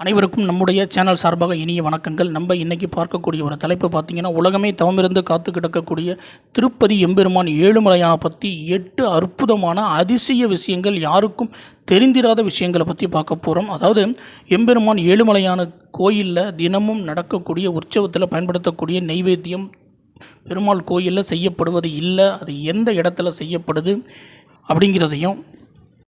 அனைவருக்கும் நம்முடைய சேனல் சார்பாக இனிய வணக்கங்கள். நம்ம இன்றைக்கி பார்க்கக்கூடிய ஒரு தலைப்பு பார்த்திங்கன்னா உலகமே தவமிருந்து காத்து கிடக்கக்கூடிய திருப்பதி எம்பெருமான் ஏழுமலையான பற்றி எட்டு அற்புதமான அதிசய விஷயங்கள் யாருக்கும் தெரிந்திராத விஷயங்களை பற்றி பார்க்க போகிறோம் அதாவது எம்பெருமான் ஏழுமலையான கோயிலில் தினமும் நடக்கக்கூடிய உற்சவத்தில் பயன்படுத்தக்கூடிய நெய்வேத்தியம் பெருமாள் கோயிலில் செய்யப்படுவது இல்லை அது எந்த இடத்துல செய்யப்படுது அப்படிங்கிறதையும்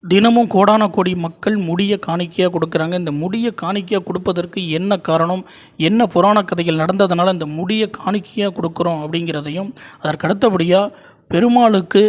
தினமும் கோடான கோடி மக்கள் முடியை காணிக்கையாக கொடுக்குறாங்க. இந்த முடியை காணிக்கையாக கொடுப்பதற்கு என்ன காரணம்? என்ன புராண கதைகள் நடந்ததுனால இந்த முடியை காணிக்கையாக கொடுக்குறோம் அப்படிங்கிறதையும் அதற்கு அடுத்தபடியாக பெருமாளுக்கு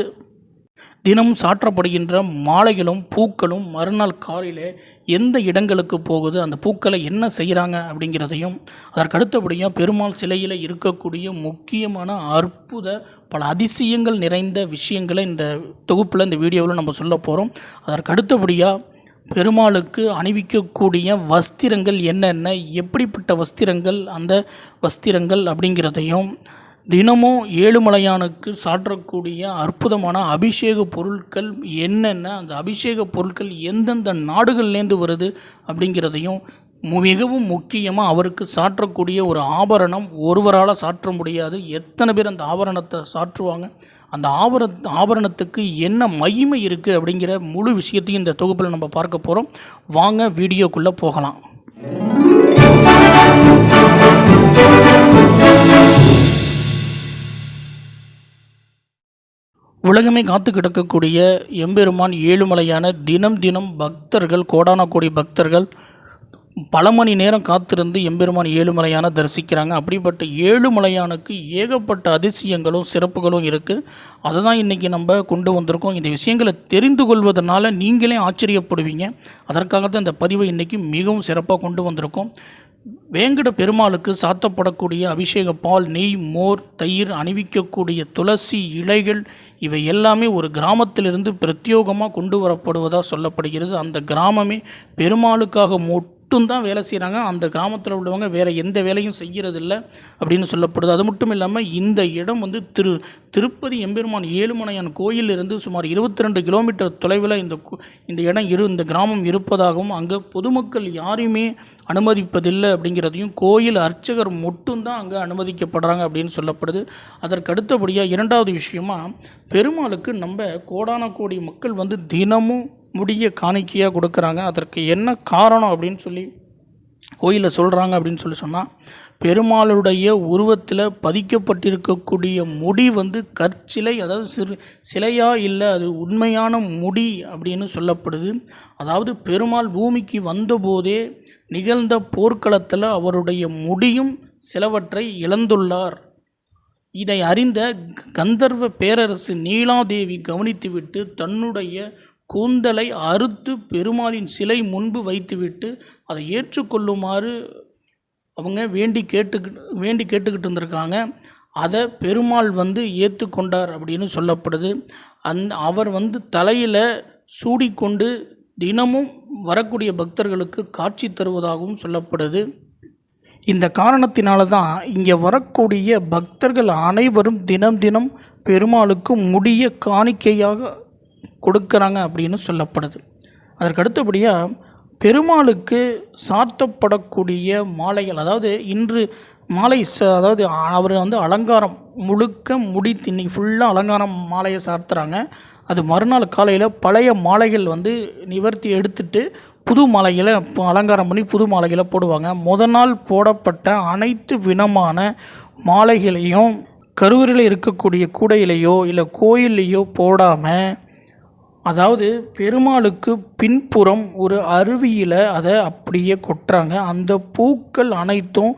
தினம் சாற்றப்படுகின்ற மாலைகளும் பூக்களும் மறுநாள் காலையில் எந்த இடங்களுக்கு போகுது அந்த பூக்களை என்ன செய்கிறாங்க அப்படிங்கிறதையும் அதற்கு அடுத்தபடியாக பெருமாள் சிலையில் இருக்கக்கூடிய முக்கியமான அற்புத பல அதிசயங்கள் நிறைந்த விஷயங்களை இந்த தொகுப்பில் இந்த வீடியோவில் நம்ம சொல்ல போகிறோம் அதற்கு அடுத்தபடியாக பெருமாளுக்கு அணிவிக்கக்கூடிய வஸ்திரங்கள் என்னென்ன எப்படிப்பட்ட வஸ்திரங்கள் அந்த வஸ்திரங்கள் அப்படிங்கிறதையும் தினமும் ஏழுமலையானுக்கு சாற்றக்கூடிய அற்புதமான அபிஷேக பொருட்கள் என்னென்ன? அந்த அபிஷேக பொருட்கள் எந்தெந்த நாடுகள்லேருந்து வருது அப்படிங்கிறதையும் மிகவும் முக்கியமாக அவருக்கு சாற்றக்கூடிய ஒரு ஆபரணம். ஒருவரால் சாற்ற முடியாது. எத்தனை பேர் அந்த ஆபரணத்தை சாற்றுவாங்க? அந்த ஆபர ஆபரணத்துக்கு என்ன மகிமை இருக்குது அப்படிங்கிற முழு விஷயத்தையும் இந்த தொகுப்பில் நம்ம பார்க்க போகிறோம் வாங்க வீடியோக்குள்ளே போகலாம். உலகமே காத்து கிடக்கக்கூடிய எம்பெருமான் ஏழுமலையான தினம் தினம் பக்தர்கள் கோடான கோடி பக்தர்கள் பல மணி நேரம் காத்திருந்து எம்பெருமான் ஏழுமலையான தரிசிக்கிறாங்க. அப்படிப்பட்ட ஏழுமலையானுக்கு ஏகப்பட்ட அதிசயங்களும் சிறப்புகளும் இருக்குது அதை தான் இன்றைக்கி நம்ம கொண்டு வந்திருக்கோம். இந்த விஷயங்களை தெரிந்து கொள்வதனால நீங்களே ஆச்சரியப்படுவீங்க. அதற்காக தான் இந்த பதிவை இன்றைக்கி மிகவும் சிறப்பாக கொண்டு வந்திருக்கோம். வேங்கட பெருமாளுக்கு சாத்தப்படக்கூடிய அபிஷேக பால் நெய் மோர் தயிர் அணிவிக்கக்கூடிய துளசி இலைகள் இவை எல்லாமே ஒரு கிராமத்திலிருந்து பிரத்யோகமாக கொண்டு வரப்படுவதாக சொல்லப்படுகிறது. அந்த கிராமமே பெருமாளுக்காக மட்டும்தான் வேலை செய்கிறாங்க அந்த கிராமத்தில் உள்ளவங்க வேறு எந்த வேலையும் செய்கிறதில்ல அப்படின்னு சொல்லப்படுது. அது மட்டும் இல்லாமல் இந்த இடம் வந்து திரு திருப்பதி எம்பெருமான் ஏழுமலையான் கோயிலிருந்து சுமார் இருபத்தி ரெண்டு கிலோமீட்டர் தொலைவில் இந்த இந்த இடம் இரு இந்த கிராமம் இருப்பதாகவும் அங்கே பொதுமக்கள் யாரையுமே அனுமதிப்பதில்லை அப்படிங்கிறதையும் கோயில் அர்ச்சகர் மட்டும்தான் அங்கே அனுமதிக்கப்படுறாங்க அப்படின்னு சொல்லப்படுது. அதற்கு அடுத்தபடியாக இரண்டாவது விஷயமா பெருமாளுக்கு நம்ம கோடான கோடி மக்கள் வந்து தினமும் முடிய காணிக்கையாக கொடுக்குறாங்க. அதற்கு என்ன காரணம் அப்படின்னு சொல்லி கோயிலில் சொல்கிறாங்க அப்படின்னு சொல்லி சொன்னால் பெருமாளுடைய உருவத்தில் பதிக்கப்பட்டிருக்கக்கூடிய முடி வந்து கற்சிலை அதாவது சிறு சிலையாக இல்லை அது உண்மையான முடி அப்படின்னு சொல்லப்படுது. அதாவது பெருமாள் பூமிக்கு வந்தபோதே நிகழ்ந்த போர்க்களத்தில் அவருடைய முடியும் சிலவற்றை இழந்துள்ளார். இதை அறிந்த கந்தர்வ பேரரசு நீலாதேவி கவனித்துவிட்டு தன்னுடைய கூந்தலை அறுத்து பெருமாளின் சிலை முன்பு வைத்துவிட்டு அதை ஏற்றுக்கொள்ளுமாறு அவங்க வேண்டி கேட்டுக்கிட்டு வேண்டி கேட்டுக்கிட்டு இருந்திருக்காங்க. அதை பெருமாள் வந்து ஏற்றுக்கொண்டார் அப்படின்னு சொல்லப்படுது. அந் அவர் வந்து தலையில் சூடிக்கொண்டு தினமும் வரக்கூடிய பக்தர்களுக்கு காட்சி தருவதாகவும் சொல்லப்படுது. இந்த காரணத்தினால தான் இங்கே வரக்கூடிய பக்தர்கள் அனைவரும் தினம் தினம் பெருமாளுக்கு முடிய காணிக்கையாக கொடுக்குறாங்க அப்படின்னு சொல்லப்படுது. அதற்கு அடுத்தபடியாக பெருமாளுக்கு சாத்தப்படக்கூடிய மாலைகள் அதாவது இன்று மாலை ச- அதாவது அவர் வந்து அலங்காரம் முழுக்க முடி இன்றைக்கி ஃபுல்லாக அலங்காரம் மாலையை சார்த்துறாங்க. அது மறுநாள் காலையில் பழைய மாலைகள் வந்து நிவர்த்தி எடுத்துட்டு புது மாலைகளை அலங்காரம் பண்ணி புது மாலைகளை போடுவாங்க. முத நாள் போடப்பட்ட அனைத்து விதமான மாலைகளையும் கருவறையில் இருக்கக்கூடிய கூடையிலையோ இல்லை கோயில்லையோ போடாமல் அதாவது பெருமாளுக்கு பின்புறம் ஒரு அருவியில் அதை அப்படியே கொட்டுறாங்க. அந்த பூக்கள் அனைத்தும்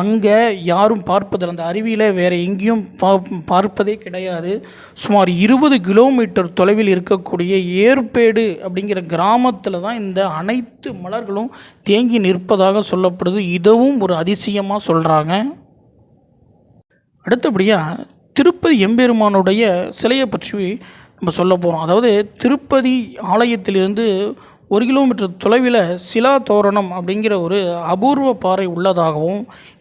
அங்கே யாரும் பார்ப்பதில்லை. அந்த அருவியில் வேறு எங்கேயும் பா பார்ப்பதே கிடையாது. சுமார் இருபது கிலோமீட்டர் தொலைவில் இருக்கக்கூடிய ஏற்பேடு அப்படிங்கிற கிராமத்தில் தான் இந்த அனைத்து மலர்களும் தேங்கி நிற்பதாக சொல்லப்படுது. இதுவும் ஒரு அதிசயமாக சொல்கிறாங்க அடுத்தபடியாக திருப்பதி எம்பெருமானுடைய சிலையை பற்றி நம்ம சொல்ல போகிறோம் அதாவது திருப்பதி ஆலயத்திலிருந்து ஒரு கிலோமீட்டர் தொலைவில் சிலா தோரணம் அப்படிங்கிற ஒரு அபூர்வ பாறை உள்ளதாகவும்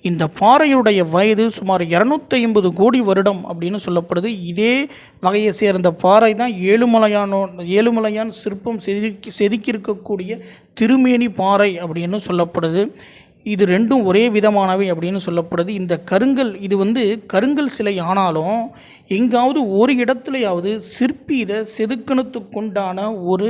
இந்த பாறையுடைய வயது சுமார் இரநூத்தி ஐம்பது கோடி வருடம் அப்படின்னு சொல்லப்படுது. இதே வகையை சேர்ந்த பாறை தான் ஏழுமலையானோ ஏழுமலையான் சிற்பம் செதுக்கி செதுக்கியிருக்கக்கூடிய திருமேனி பாறை அப்படின்னு சொல்லப்படுது. இது ரெண்டும் ஒரே விதமானவை அப்படின்னு சொல்லப்படுது. இந்த கருங்கல் இது வந்து கருங்கல் சிலை ஆனாலும் எங்காவது ஒரு இடத்துலையாவது சிற்பி இதை செதுக்கணத்துக்குண்டான ஒரு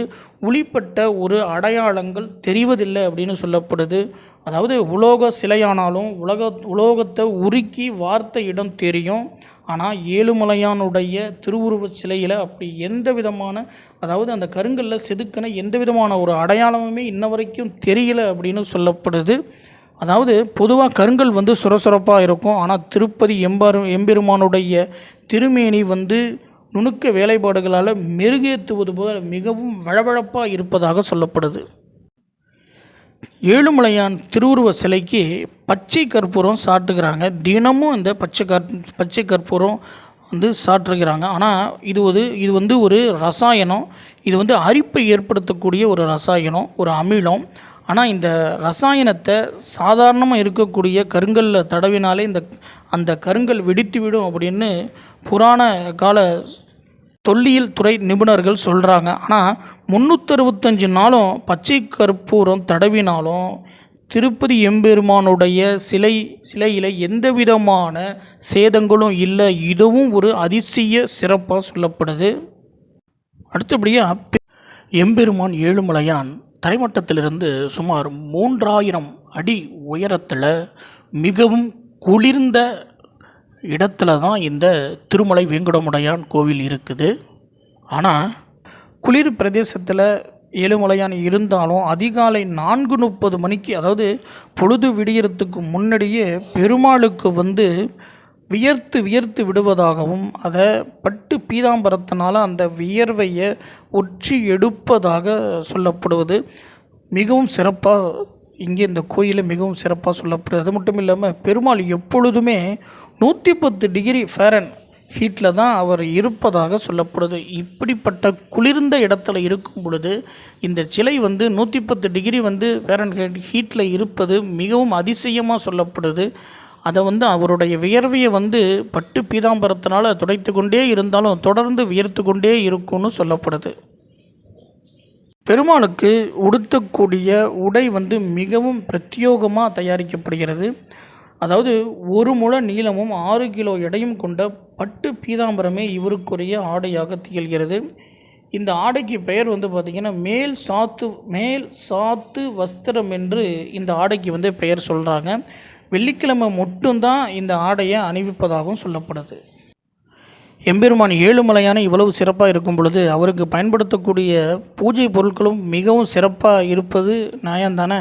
உளிப்பட்ட ஒரு அடையாளங்கள் தெரிவதில்லை அப்படின்னு சொல்லப்படுது. அதாவது உலோக சிலையானாலும் உலக உலோகத்தை உருக்கி வார்த்த இடம் தெரியும். ஆனால் ஏழுமலையானுடைய திருவுருவ சிலையில் அப்படி எந்த விதமான அதாவது அந்த கருங்கல்ல செதுக்கின எந்த விதமான ஒரு அடையாளமுமே இன்ன வரைக்கும் தெரியல அப்படின்னு சொல்லப்படுது. அதாவது பொதுவாக கருங்கல் வந்து சுரசுரப்பாக இருக்கும். ஆனால் திருப்பதி எம்பாரு எம்பெருமானுடைய திருமேனி வந்து நுணுக்க வேலைப்பாடுகளால் மெருகேற்றுவது போல மிகவும் வழவழப்பாக இருப்பதாக சொல்லப்படுது. ஏழுமலையான் திருவுருவ சிலைக்கு பச்சை கற்பூரம் சாட்டுகிறாங்க தினமும் இந்த பச்சை கற் பச்சை கற்பூரம் வந்து சாற்றுகிறாங்க. ஆனால் இது ஒரு இது வந்து ஒரு ரசாயனம். இது வந்து அரிப்பை ஏற்படுத்தக்கூடிய ஒரு ரசாயனம் ஒரு அமிலம். ஆனால் இந்த ரசாயனத்தை சாதாரணமாக இருக்கக்கூடிய கருங்கல்ல தடவினாலே இந்த அந்த கருங்கல் வெடித்துவிடும் அப்படின்னு புராண கால தொல்லியல் துறை நிபுணர்கள் சொல்கிறாங்க ஆனால் முந்நூற்றறுபத்தஞ்சு நாளும் பச்சை கற்பூரம் தடவினாலும் திருப்பதி எம்பெருமானுடைய சிலை சிலையில் எந்த விதமான சேதங்களும் இல்லை. இதுவும் ஒரு அதிசய சிறப்பாக சொல்லப்படுது. அடுத்தபடியாக எம்பெருமான் ஏழுமலையான். தரைமட்டத்திலிருந்து சுமார் மூன்றாயிரம் அடி உயரத்தில் மிகவும் குளிர்ந்த இடத்துல தான் இந்த திருமலை வேங்கடமுடையான் கோவில் இருக்குது. ஆனால் குளிர் பிரதேசத்தில் ஏழுமலையான் இருந்தாலும் அதிகாலை நான்கு முப்பது மணிக்கு அதாவது பொழுது விடியறதுக்கு முன்னாடியே பெருமாளுக்கு வந்து வியர்த்து வியர்த்து விடுவதாகவும் அதை பட்டு பீதாம்பரத்தினால் அந்த வியர்வையை ஒற்றி எடுப்பதாக சொல்லப்படுவது மிகவும் சிறப்பாக இங்கே இந்த கோயிலில் மிகவும் சிறப்பாக சொல்லப்படுது. அது மட்டும் இல்லாமல் பெருமாள் எப்பொழுதுமே நூற்றி பத்து டிகிரி ஃபேரன் ஹீட்டில் தான் அவர் இருப்பதாக சொல்லப்படுது. இப்படிப்பட்ட குளிர்ந்த இடத்துல இருக்கும் பொழுது இந்த சிலை வந்து நூற்றி பத்து டிகிரி வந்து ஃபேரன் ஹீட்டில் இருப்பது மிகவும் அதிசயமாக சொல்லப்படுது. அதை வந்து அவருடைய வியர்வையை வந்து பட்டு பீதாம்பரத்தினால் துடைத்து கொண்டே இருந்தாலும் தொடர்ந்து வியர்த்து கொண்டே இருக்கும்னு சொல்லப்படுது. பெருமாளுக்கு உடுத்தக்கூடிய உடை வந்து மிகவும் பிரத்யோகமாக தயாரிக்கப்படுகிறது. அதாவது ஒரு முழ நீளமும் ஆறு கிலோ எடையும் கொண்ட பட்டு பீதாம்பரமே இவருக்குரிய ஆடையாக திகழ்கிறது. இந்த ஆடைக்கு பெயர் வந்து பார்த்திங்கன்னா மேல் சாத்து மேல் சாத்து வஸ்திரம் என்று இந்த ஆடைக்கு வந்து பெயர் சொல்கிறாங்க வெள்ளிக்கிழமை மட்டும்தான் இந்த ஆடையை அணிவிப்பதாகவும் சொல்லப்படுது. எம்பெருமான் ஏழுமலையான இவ்வளவு சிறப்பாக இருக்கும் பொழுது அவருக்கு பயன்படுத்தக்கூடிய பூஜை பொருட்களும் மிகவும் சிறப்பாக இருப்பது நியாயம்தானே?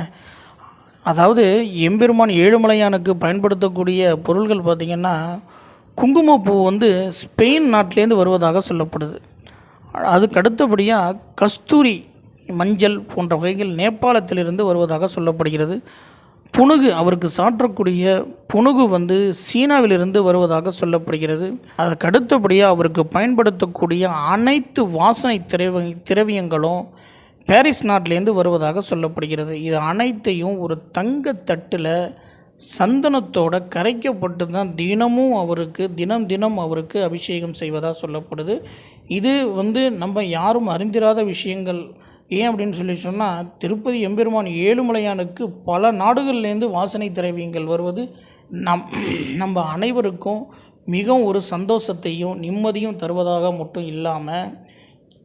அதாவது எம்பெருமான் ஏழுமலையானுக்கு பயன்படுத்தக்கூடிய பொருள்கள் பார்த்திங்கன்னா குங்குமப்பூ வந்து ஸ்பெயின் நாட்டிலேருந்து வருவதாக சொல்லப்படுது. அதுக்கு அடுத்தபடியாக கஸ்தூரி மஞ்சள் போன்ற வகைகள் நேபாளத்திலிருந்து வருவதாக சொல்லப்படுகிறது. புனுகு அவருக்கு சாற்றக்கூடிய புனுகு வந்து சீனாவிலிருந்து வருவதாக சொல்லப்படுகிறது. அதற்கு அடுத்தபடியாக அவருக்கு பயன்படுத்தக்கூடிய அனைத்து வாசனை திரவ திரவியங்களும் பாரிஸ் நாட்டிலேருந்து வருவதாக சொல்லப்படுகிறது. இது அனைத்தையும் ஒரு தங்க தட்டில் சந்தனத்தோட கரைக்கப்பட்டு தான் தினமும் அவருக்கு தினம் தினம் அவருக்கு அபிஷேகம் செய்வதாக சொல்லப்படுது. இது வந்து நம்ம யாரும் அறிந்திராத விஷயங்கள் ஏன் அப்படின்னு சொல்லி சொன்னால் திருப்பதி எம்பெருமான் ஏழுமலையானுக்கு பல நாடுகள்லேருந்து வாசனை திரவியங்கள் வருவது நம் நம்ம அனைவருக்கும் மிகவும் ஒரு சந்தோஷத்தையும் நிம்மதியும் தருவதாக மட்டும் இல்லாமல்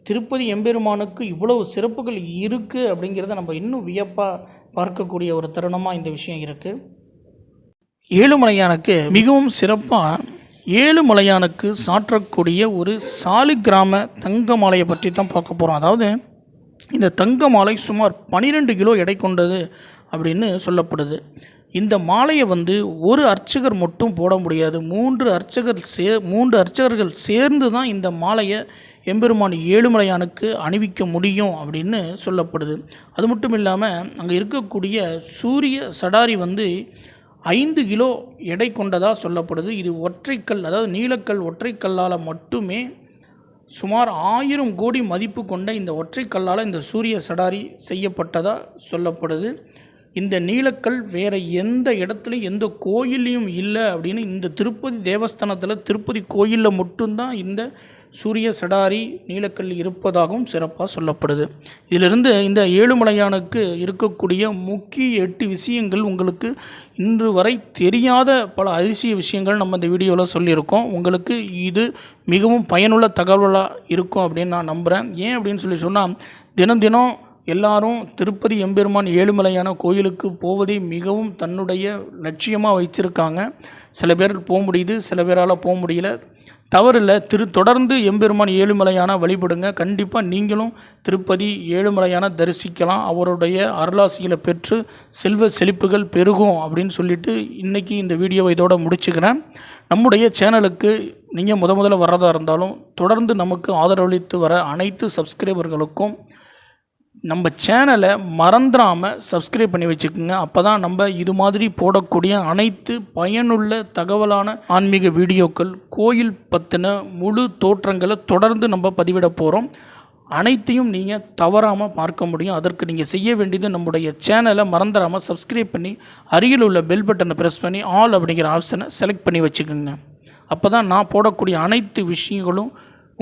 திருப்பதி எம்பெருமானுக்கு இவ்வளவு சிறப்புகள் இருக்குது அப்படிங்கிறத நம்ம இன்னும் வியப்பாக பார்க்கக்கூடிய ஒரு தருணமாக இந்த விஷயம் இருக்குது ஏழுமலையானுக்கு மிகவும் சிறப்பாக ஏழுமலையானுக்கு சாற்றக்கூடிய ஒரு சாலிகிராம தங்க மாலையை பற்றி தான் பார்க்க போகிறோம் அதாவது இந்த தங்க மாலை சுமார் பனிரெண்டு கிலோ எடை கொண்டது அப்படின்னு சொல்லப்படுது. இந்த மாலையை வந்து ஒரு அர்ச்சகர் மட்டும் போட முடியாது. மூன்று அர்ச்சகர் சே மூன்று அர்ச்சகர்கள் சேர்ந்து தான் இந்த மாலையை எம்பெருமான் ஏழுமலையானுக்கு அணிவிக்க முடியும் அப்படின்னு சொல்லப்படுது. அது மட்டும் இல்லாமல் அங்கே இருக்கக்கூடிய சூரிய சடாரி வந்து ஐந்து கிலோ எடை கொண்டதாக சொல்லப்படுது. இது ஒற்றைக்கல் அதாவது நீலக்கல் ஒற்றைக்கல்லால் மட்டுமே சுமார் ஆயிரம் கோடி மதிப்பு கொண்ட இந்த ஒற்றை கல்லால் இந்த சூரிய சடாரி செய்யப்பட்டதாக சொல்லப்படுது. இந்த நீலக்கல் வேறு எந்த இடத்துலையும் எந்த கோயில்லையும் இல்லை அப்படின்னு இந்த திருப்பதி தேவஸ்தானத்தில் திருப்பதி கோயிலில் மட்டும்தான் இந்த சூரிய சடாரி நீலக்கல் இருப்பதாகவும் சிறப்பாக சொல்லப்படுது. இதிலிருந்து இந்த ஏழுமலையானுக்கு இருக்கக்கூடிய முக்கிய எட்டு விஷயங்கள் உங்களுக்கு இன்று வரை தெரியாத பல அதிசய விஷயங்கள் நம்ம இந்த வீடியோவில் சொல்லியிருக்கோம். உங்களுக்கு இது மிகவும் பயனுள்ள தகவலாக இருக்கும் அப்படின்னு நான் நம்புகிறேன் ஏன் அப்படின்னு சொல்லி சொன்னால் தினம் தினம் எல்லாரும் திருப்பதி எம்பெருமான் ஏழுமலையான கோயிலுக்கு போவதை மிகவும் தன்னுடைய லட்சியமாக வச்சுருக்காங்க சில பேர் போக முடியுது சில பேரால் போக முடியல. தவறில்லை திரு தொடர்ந்து எம்பெருமான் ஏழுமலையான வழிபடுங்க. கண்டிப்பாக நீங்களும் திருப்பதி ஏழுமலையான தரிசிக்கலாம். அவருடைய அருளாசிகளை பெற்று செல்வ செழிப்புகள் பெருகும் அப்படின்னு சொல்லிட்டு இன்றைக்கி இந்த வீடியோவை இதோட முடிச்சுக்கிறேன். நம்முடைய சேனலுக்கு நீங்கள் முத முதல்ல வர்றதா இருந்தாலும் தொடர்ந்து நமக்கு ஆதரவளித்து வர அனைத்து சப்ஸ்கிரைபர்களுக்கும் நம்ம சேனலை மறந்துடாமல் சப்ஸ்கிரைப் பண்ணி வச்சுக்கோங்க. அப்போ தான் நம்ம இது மாதிரி போடக்கூடிய அனைத்து பயனுள்ள தகவலான ஆன்மீக வீடியோக்கள் கோயில் பற்றின முழு தோற்றங்களை தொடர்ந்து நம்ம பதிவிட போகிறோம் அனைத்தையும் நீங்கள் தவறாமல் பார்க்க முடியும். அதற்கு நீங்கள் செய்ய வேண்டியது நம்முடைய சேனலை மறந்துடாமல் சப்ஸ்கிரைப் பண்ணி அருகில் உள்ள பெல் பட்டனை ப்ரெஸ் பண்ணி ஆல் அப்படிங்கிற ஆப்ஷனை செலக்ட் பண்ணி வச்சுக்கோங்க. அப்போ தான் நான் போடக்கூடிய அனைத்து விஷயங்களும்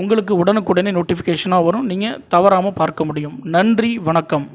உங்களுக்கு உடனுக்குடனே நோட்டிஃபிகேஷனாக வரும். நீங்கள் தவறாமல் பார்க்க முடியும். நன்றி வணக்கம்.